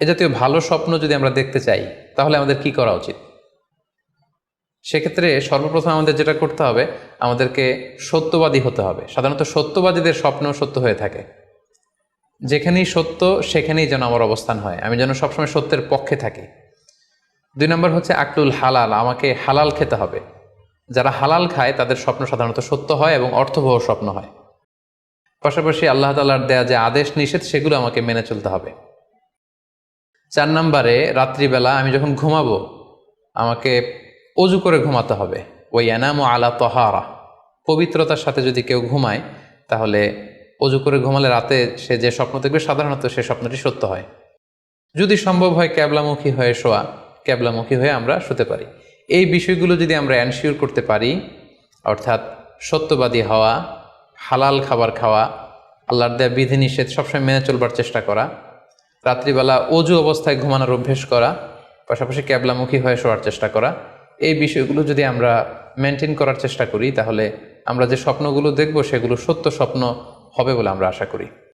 এ জাতীয় ভালো স্বপ্ন যদি আমরা দেখতে চাই, তাহলে আমাদের কি করা উচিত? সেক্ষেত্রে সর্বপ্রথম আমাদের যেটা করতে হবে, আমাদেরকে সত্যবাদী হতে হবে। সাধারণত সত্যবাদীদের স্বপ্ন সত্য হয়ে থাকে। যেখানেই সত্য, সেখানেই যেন আমার অবস্থান হয়। আমি যেন সবসময় সত্যের পক্ষে থাকি। দুই নম্বর হচ্ছে আকলুল হালাল, আমাকে হালাল খেতে হবে। যারা হালাল খায়, তাদের স্বপ্ন সাধারণত সত্য হয় এবং অর্থবহ স্বপ্ন হয়। পাশাপাশি আল্লাহ তালার দেয়া যে আদেশ নিষেধ, সেগুলো আমাকে মেনে চলতে হবে। চার নম্বরে রাত্রিবেলা আমি যখন ঘুমাবো, আমাকে অজু করে ঘুমাতে হবে। ওই এনাম আলা তহারা। পবিত্রতার সাথে যদি কেউ ঘুমায়, তাহলে অজু করে ঘুমালে রাতে সে যে স্বপ্ন দেখবে, সাধারণত সে স্বপ্নটি সত্য হয়। যদি সম্ভব হয় ক্যাবলামুখী হয়ে শোয়া, ক্যাবলামুখী হয়ে আমরা শুতে পারি। এই বিষয়গুলো যদি আমরা অ্যানশিওর করতে পারি, অর্থাৎ সত্যবাদী হওয়া, হালাল খাবার খাওয়া, আল্লাহর দেয়া বিধিনিষেধ সবসময় মেনে চলবার চেষ্টা করা রাত্রিবেলা অজু অবস্থায় ঘুমানোর অভ্যেস করা, পাশাপাশি ক্যাবলামুখী হয়ে শোয়ার চেষ্টা করা, এই বিষয়গুলো যদি আমরা মেনটেন করার চেষ্টা করি, তাহলে আমরা যে স্বপ্নগুলো দেখব, সেগুলো সত্য স্বপ্ন হবে বলে আমরা আশা করি।